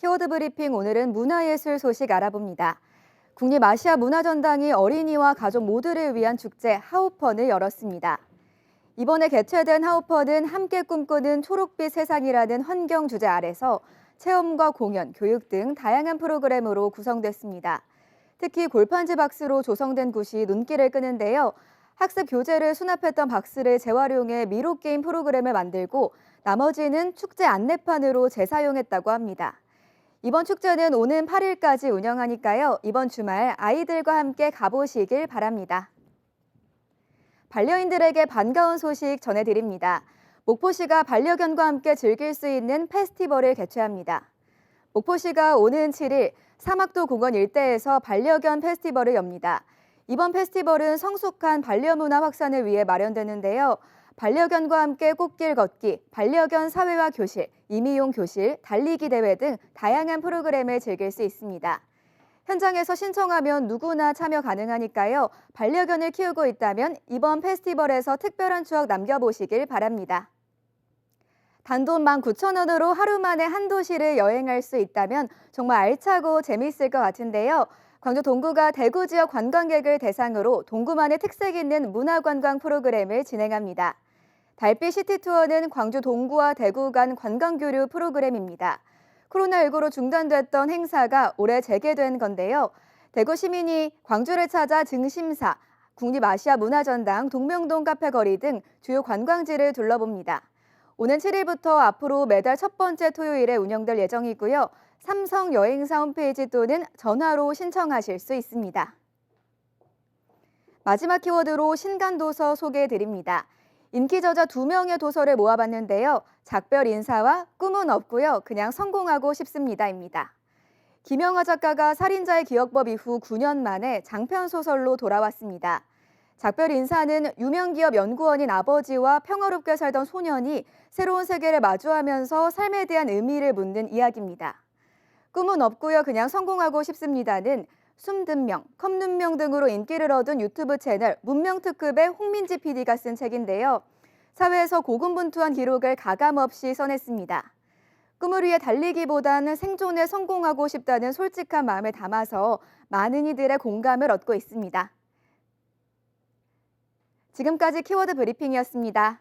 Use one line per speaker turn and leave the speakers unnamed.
키워드 브리핑 오늘은 문화예술 소식 알아봅니다. 국립아시아 문화전당이 어린이와 가족 모두를 위한 축제 하우펀을 열었습니다. 이번에 개최된 하우펀은 함께 꿈꾸는 초록빛 세상이라는 환경 주제 아래서 체험과 공연, 교육 등 다양한 프로그램으로 구성됐습니다. 특히 골판지 박스로 조성된 굿이 눈길을 끄는데요. 학습 교재를 수납했던 박스를 재활용해 미로 게임 프로그램을 만들고 나머지는 축제 안내판으로 재사용했다고 합니다. 이번 축제는 오는 8일까지 운영하니까요. 이번 주말 아이들과 함께 가보시길 바랍니다. 반려인들에게 반가운 소식 전해드립니다. 목포시가 반려견과 함께 즐길 수 있는 페스티벌을 개최합니다. 목포시가 오는 7일 사막도 공원 일대에서 반려견 페스티벌을 엽니다. 이번 페스티벌은 성숙한 반려문화 확산을 위해 마련되는데요. 반려견과 함께 꽃길 걷기, 반려견 사회화 교실, 임의용 교실, 달리기 대회 등 다양한 프로그램을 즐길 수 있습니다. 현장에서 신청하면 누구나 참여 가능하니까요. 반려견을 키우고 있다면 이번 페스티벌에서 특별한 추억 남겨보시길 바랍니다. 단돈 19,000원으로 하루 만에 한 도시를 여행할 수 있다면 정말 알차고 재미있을 것 같은데요. 광주 동구가 대구 지역 관광객을 대상으로 동구만의 특색 있는 문화관광 프로그램을 진행합니다. 달빛 시티 투어는 광주 동구와 대구 간 관광교류 프로그램입니다. 코로나19로 중단됐던 행사가 올해 재개된 건데요. 대구 시민이 광주를 찾아 증심사, 국립아시아 문화전당, 동명동 카페 거리 등 주요 관광지를 둘러봅니다. 오는 7일부터 앞으로 매달 첫 번째 토요일에 운영될 예정이고요. 삼성 여행사 홈페이지 또는 전화로 신청하실 수 있습니다. 마지막 키워드로 신간도서 소개해 드립니다. 인기 저자 두 명의 도서를 모아봤는데요. 작별 인사와 꿈은 없고요. 그냥 성공하고 싶습니다입니다. 김영하 작가가 살인자의 기억법 이후 9년 만에 장편 소설로 돌아왔습니다. 작별 인사는 유명 기업 연구원인 아버지와 평화롭게 살던 소년이 새로운 세계를 마주하면서 삶에 대한 의미를 묻는 이야기입니다. 꿈은 없고요. 그냥 성공하고 싶습니다는 숨든 명, 컵눈 명 등으로 인기를 얻은 유튜브 채널 문명 특급의 홍민지 PD가 쓴 책인데요. 사회에서 고군분투한 기록을 가감없이 써냈습니다. 꿈을 위해 달리기보다는 생존에 성공하고 싶다는 솔직한 마음을 담아서 많은 이들의 공감을 얻고 있습니다. 지금까지 키워드 브리핑이었습니다.